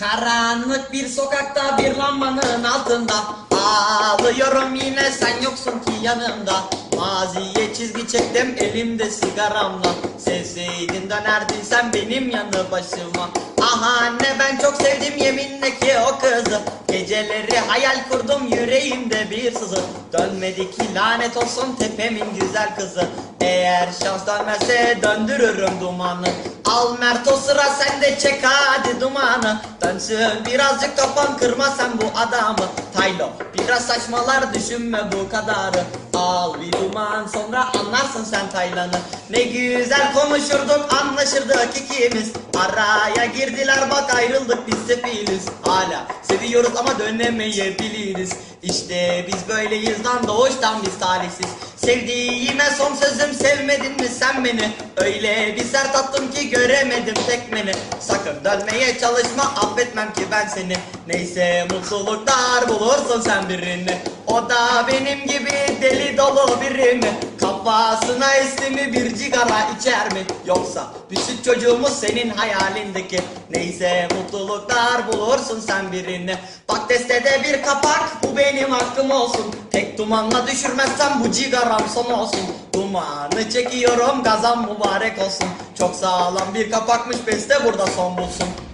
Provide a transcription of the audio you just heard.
Karanlık bir sokakta bir lambanın altında. Ağlıyorum yine sen yoksun ki yanımda. Maziye çizgi çektim elimde sigaramla. Sevseydin dönerdin sen benim yanı başıma. Aha çok sevdim yeminle ki o kızı. Geceleri hayal kurdum yüreğimde bir sızı. Dönmedi ki lanet olsun tepemin güzel kızı. Eğer şans dönmezse döndürürüm dumanı. Al Mert o sıra sen de çek hadi dumanı. Dönsün birazcık kafan kırma sen bu adamı Biraz saçmalar düşünme bu kadarı. Al bir duman sonra anlarsın sen Taylan'ı. Ne güzel konuşurduk anlaşırdık ikimiz. Araya girdiler bak ayrıldık biz sefiliz. Hala seviyoruz ama dönemeyebiliriz. İşte biz böyleyiz lan doğuştan biz talihsiz. Sevdiğime son sözüm sen beni. Öyle bir sert attım ki göremedim tekmeni Sakın dönmeye çalışma affetmem ki ben seni. Neyse mutluluklar bulursun sen birini. O da benim gibi deli dolu biri mi? Kafasına esti mi bir cigara içer mi? Yoksa düşük çocuğumuz senin hayalindeki. Neyse mutluluklar bulursun sen birini. Bak destede bir kapak bu benim hakkım olsun. Tek dumanla düşürmezsem bu cigaram son olsun Dumanı çekiyorum gazan mübarek olsun. Çok sağlam bir kapakmış beste burada son bulsun